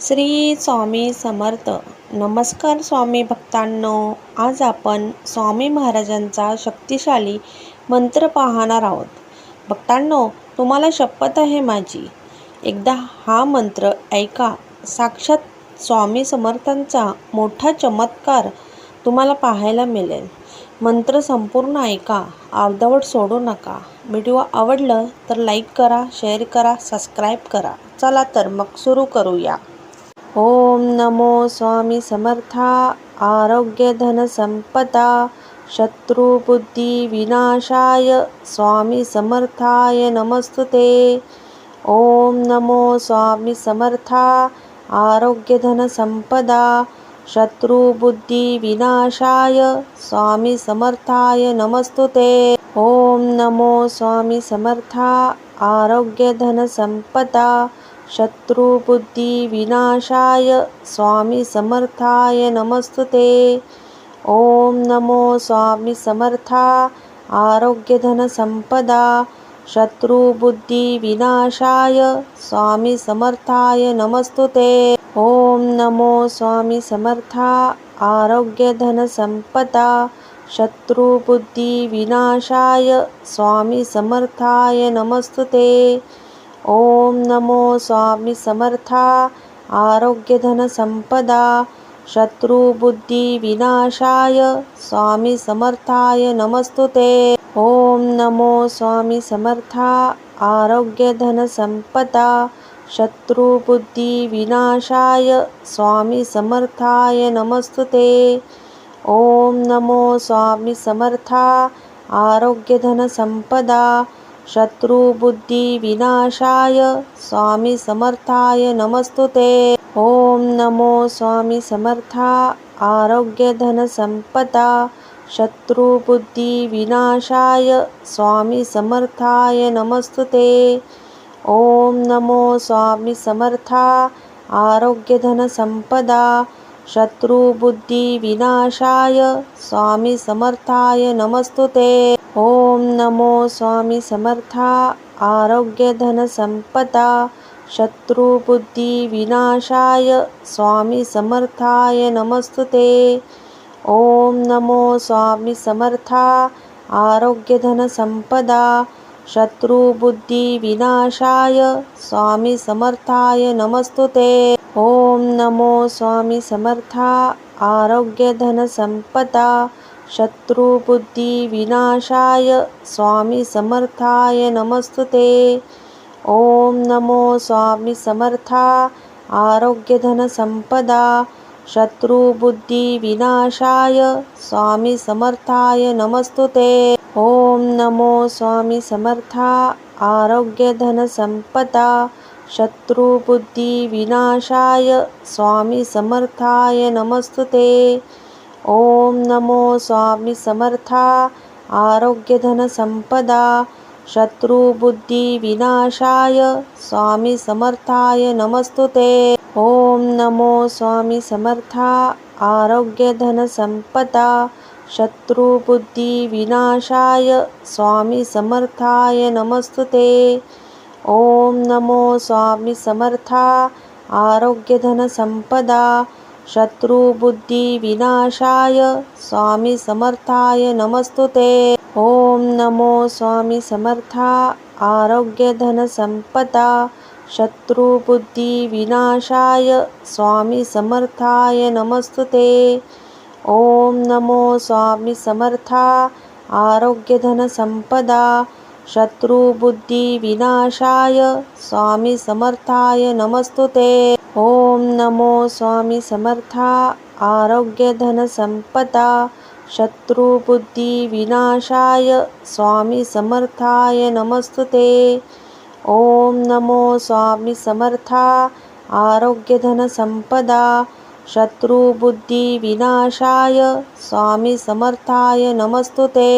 श्री स्वामी समर्थ. नमस्कार स्वामी भक्तांनो. आज आपण स्वामी महाराजांचा शक्तिशाली मंत्र पाहणार आहोत. भक्तांनो तुम्हाला शपथ आहे माझी. एकदा हा मंत्र ऐका. साक्षात स्वामी समर्थांचा मोठा चमत्कार तुम्हाला पाहायला मिळेल. मंत्र संपूर्ण ऐका. अर्धवट सोडू नका. व्हिडिओ आवडलं तर लाईक करा शेअर करा सबस्क्राईब करा. चला तर मग सुरू करूया. ओम नमो स्वामी समर्था आरोग्य धन संपदा शत्रुबुद्धी विनाशाय स्वामी समर्थाय नमस्तुते। ओम नमो स्वामी समर्था आरोग्य धन संपदा शत्रुबुद्धी विनाशाय स्वामी समर्थाय नमस्तुते। ओम नमो स्वामी समर्था आरोग्य धन संपदा शत्रुबुद्धी विनाशाय स्वामी समर्थाय नमस्तुते। ओम नमो स्वामी समर्था आरोग्य धन संपदा शत्रुबुद्धी विनाशाय स्वामी समर्थाय नमस्तुते। ओम नमो स्वामी समर्था आरोग्य धन संपदा शत्रुबुद्धी ओम नमो स्वामी समर्था आरोग्य धन संपदा शत्रुबुद्धी विनाशाय स्वामी समर्थाय नमस्तुते। ओम नमो स्वामी समर्था आरोग्य धन संपदा शत्रुबुद्धी विनाशाय स्वामी समर्थाय नमस्तुते। ओम नमो स्वामी समर्था शत्रुबुद्धिविनाशाय स्वामी समर्थाय नमस्तु ते ॐ नमो स्वामी समर्था आरोग्यधनसम्पदा शत्रुबुद्धिविनाशाय स्वामी समर्थाय नमस्तु ते ॐ नमो स्वामी समर्था आरोग्यधनसम्पदा शत्रुबुद्धिविनाशाय स्वामी समर्थाय नमस्तु ते ॐ नमो स्वामी समर्था आरोग्यधनसम्पदा शत्रुबुद्धिविनाशाय स्वामी समर्थाय नमस्तु ते ॐ नमो स्वामी समर्था आरोग्यधनसम्पदा शत्रुबुद्धिविनाशाय स्वामी समर्थाय नमस्तु ते ॐ नमो स्वामी समर्था आरोग्यधनसम्पदा शत्रुबुद्धिविनाशाय स्वामिसमर्थाय नमस्तु ते ॐ नमो स्वामिसमर्था आरोग्यधनसम्पदा शत्रुबुद्धिविनाशाय स्वामिसमर्थाय नमस्तु ते ॐ नमो स्वामिसमर्था आरोग्यधनसम्पदा शत्रुबुद्धिविनाशाय स्वामिसमर्थाय नमस्तु ते ओम नमो स्वामी समर्था आरोग्य धन संपदा शत्रुबुद्धी विनाशाय स्वामी समर्थाय नमस्तुते। ओम नमो स्वामी समर्था आरोग्य धन संपदा शत्रुबुद्धी विनाशाय स्वामी समर्थाय नमस्तुते। ओम नमो स्वामी समर्था आरोग्य धन संपदा शत्रुबुद्धी विनाशाय स्वामी समर्थाय नमस्तुते। ओम नमो स्वामी समर्था आरोग्य धन संपदा शत्रुबुद्धी विनाशाय स्वामी समर्थाय नमस्तुते। ओम नमो स्वामी समर्था शत्रुबुद्धिविनाशाय स्वामी समर्थाय नमस्तु ते ॐ नमो स्वामी समर्था आरोग्यधनसम्पदा शत्रुबुद्धिविनाशाय स्वामी समर्थाय नमस्तु ते ॐ नमो स्वामी समर्था आरोग्यधनसम्पदा शत्रुबुद्धिविनाशाय स्वामी समर्थाय नमस्तु ते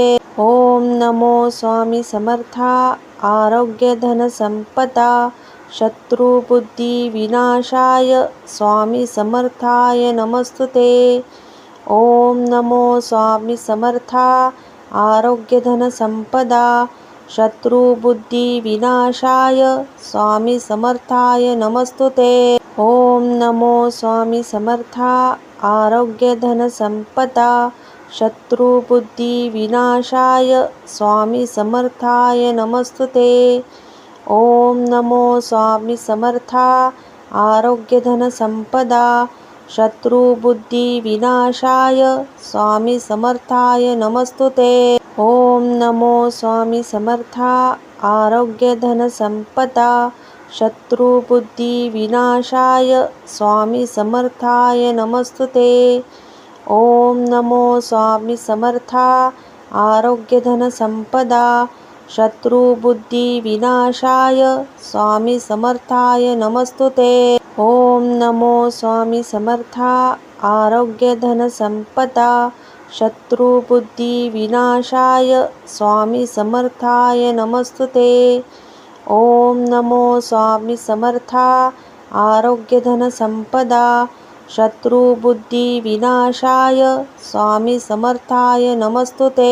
ॐ नमो स्वामी समर्था आरोग्यधनसम्पदा शत्रुबुद्धिविनाशाय स्वामी समर्थाय नमस्तु ते ॐ नमो स्वामी समर्था आरोग्यधनसम्पदा धन संपदा शत्रुबुद्धी विनाशाय स्वामी समर्थाय नमस्तुते। ॐ नमो स्वामी समर्था आरोग्यधनसम्पदा शत्रुबुद्धिविनाशाय स्वामी समर्थाय नमस्तु ते ॐ नमो स्वामी समर्था आरोग्यधनसम्पदा शत्रुबुद्धिविनाशाय स्वामी समर्थाय नमस्तु ते ॐ नमो स्वामी समर्था आरोग्यधनसम्पदा शत्रुबुद्धिविनाशाय स्वामी समर्थाय नमस्तु ते ॐ नमो स्वामी समर्था आरोग्यधनसम्पदा शत्रुबुद्धिविनाशाय स्वामी समर्थाय नमस्तु ते ॐ नमो स्वामी समर्था आरोग्यधनसम्पदा शत्रुबुद्धिविनाशाय स्वामी समर्थाय नमस्तु ते ॐ नमो स्वामी समर्था आरोग्यधनसम्पदा शत्रुबुद्धिविनाशाय स्वामी समर्थाय नमस्तु ते